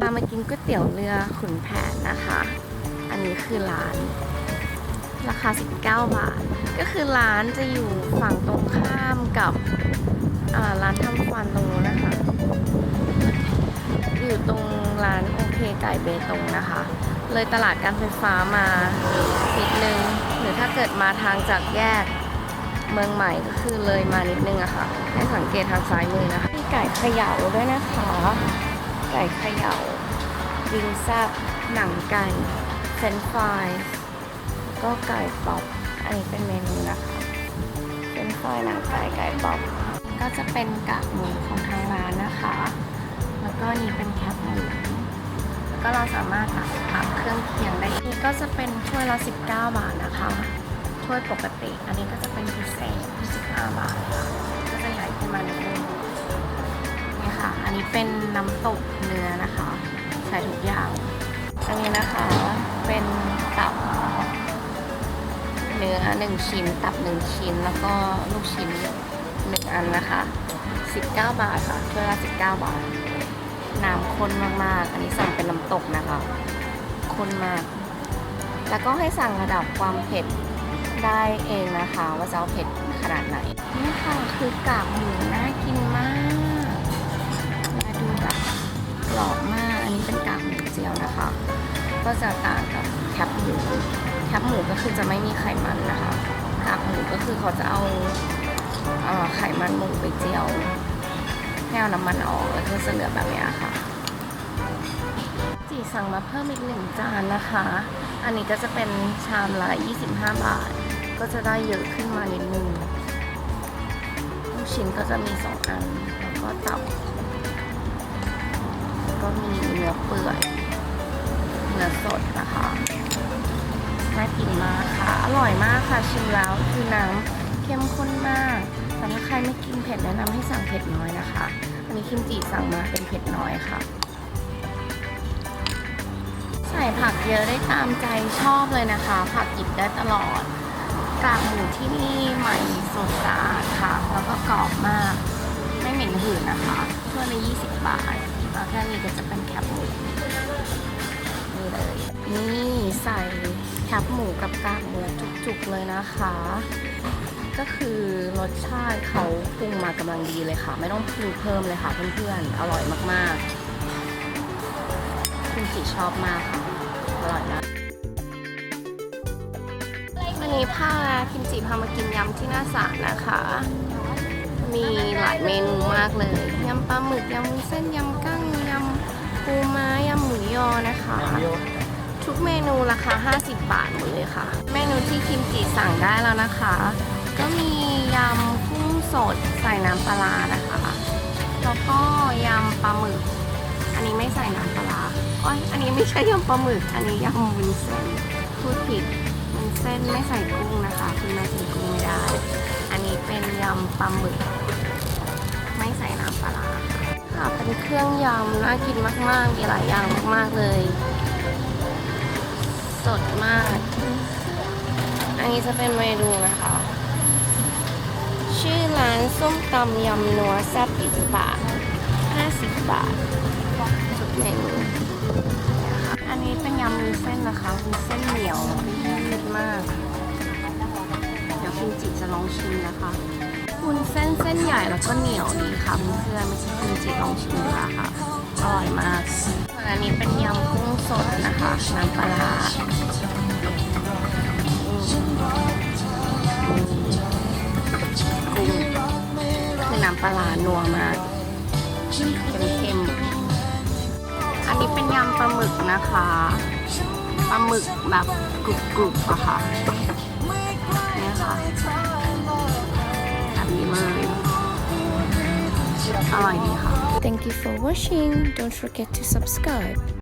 มามากินก๋วยเตี๋ยวเรือขุนแผนนะคะ อันนี้คือร้าน ราคา 19 บาท ก็คือร้านจะอยู่ฝั่งตรงข้ามกับร้านทำฟันตรงนู้นนะคะ อยู่ตรงร้านโอเคไก่เบตงนะคะ เลยตลาดการไฟฟ้ามานิดนึง หรือถ้าเกิดมาทางจากแยก เมืองใหม่ก็คือเลยมานิดนึงอะค่ะ ให้สังเกตทางซ้ายมือนะคะมีไก่เขย่าด้วยนะคะ ไก่เขย่าวิงแซบหนังไก่เฟรนฟรายก็ไก่ป๊อปอันนี้เป็นเมนูนะคะเฟนฟรายหนังไก่ไก่ป๊อปก็จะเป็นกากหมูของทางร้านนะคะ แล้วก็นี่เป็นแคปหมูแล้วก็เราสามารถตักเครื่องเคียงได้นี่ก็จะเป็นถ้วยละ 19 บาทนะคะ ถ้วยปกติ อันนี้ก็จะเป็นพิเศษ25บาทค่ะก็จะใหญ่ขึ้นมานิดนึงนี่ค่ะ อันนี้เป็นน้ำตกเนื้อนะคะ ใส่ทุกอย่างอันนี้นะคะเป็นตับเนื้อหนึ่งชิ้น ตับหนึ่งชิ้น แล้วก็ลูกชิ้นหนึ่งอันนะคะ 19 บาทค่ะถ้วยละ19 บาท น้ำข้นมากๆ อันนี้สั่งเป็นน้ำตกนะคะข้นมาก แล้วก็ให้สั่งระดับความเผ็ด ได้เองนะคะว่าจะเอาเผ็ดขนาดไหน นี่ค่ะคือกากหมูน่ากินมาก มาดูแบบกรอบมาก อันนี้เป็นกากหมูเจียวนะคะ ก็จะต่างกับแคบหมู แคบหมูก็คือจะไม่มีไขมันนะคะ กากหมูก็คือเขาจะเอาไขมันหมูไปเจียวให้เอาน้ำมันออกแล้วก็จะเหลือแบบนี้ค่ะ จีสั่งมาเพิ่มอีกหนึ่งจานนะคะ อันนี้ก็จะเป็นชามละ 25 บาท ก็จะได้เยอะขึ้นมานิดนึงลูกชิ้นก็จะมีสองอัน แล้วก็ตับ ก็มีเนื้อเปื่อย เนื้อสดนะคะน่ากินมากค่ะ อร่อยมากค่ะ ชิมแล้วคือน้ำเข้มข้นมากแต่ถ้าใครไม่กินเผ็ดแนะนำให้สั่งเผ็ดน้อยนะคะ อันนี้คิมจิสั่งมาเป็นเผ็ดน้อยค่ะ ผักเยอะได้ตามใจชอบเลยนะคะ ผักหยิบได้ตลอดกากหมูที่นี่ใหม่สดสะอาดค่ะ แล้วก็กรอบมาก ไม่เหม็นหืนนะคะถ้วยละ20 บาทแล้วแค่นี้ก็จะเป็นแคบหมูนี่เลย นี่ใส่แคบหมูกับกากหมูจุกๆเลยนะคะ ก็คือรสชาติเขาปรุงมากำลังดีเลยค่ะ ไม่ต้องปรุงเพิ่มเลยค่ะเพื่อนๆ อร่อยมากๆ คุณจิชอบมากค่ะ อร่อยมากวันนี้พาคิมจิพามากินยำที่หน้าศาลนะคะ มีหลายเมนูมากเลยยำปลาหมึกยำวุ้นเส้นยำกั้งยำปูม้ายำหมูยอนะคะ ทุกเมนูราคา 50 บาทหมดเลยค่ะ เมนูที่คิมจิสั่งได้แล้วนะคะ ก็มียำกุ้งสดใส่น้ำปลาร้านะคะ แล้วก็ยำปลาหมึก อันนี้ไม่ใส่น้ำปลาอ้อยอันนี้ไม่ใช่ยำปลาหมึก อันนี้ยำวุ้นเส้นพูดผิดวุ้นเส้นไม่ใส่กุ้งนะคะคุณแม่กินกุ้งไม่ได้ อันนี้เป็นยำปลาหมึก ไม่ใส่น้ำปลาค่ะเป็นเครื่องยำน่ากินมากๆมีหลายอย่างมากๆเลย สดมาก อันนี้จะเป็นเมนูนะคะชื่อร้านส้มตำยำนัวแซ่บอิบาท 50 บาททุกเมนูนะคะอันนี้เป็นยำวุ้นเส้นนะคะวุ้นเส้นเหนียวยืดมาก เดี๋ยวคุณจิจะลองชิมนะคะวุ้นเส้นเส้นใหญ่แล้วก็เหนียวดีค่ะเพื่อนๆไม่ใช่คุณจิลองชิมดูละค่ะอร่อยมากส่วนอันนี้เป็นยำกุ้งสดนะคะน้ำปลากุ้งคือน้ำปลานัวมาก เค็มๆ อันนี้เป็นยำปลาหมึกนะคะ ปลาหมึกแบบกรุบๆอะค่ะนี่ค่ะแบบนี้เลยอร่อยดีค่ะ Thank you for watching. Don't forget to subscribe.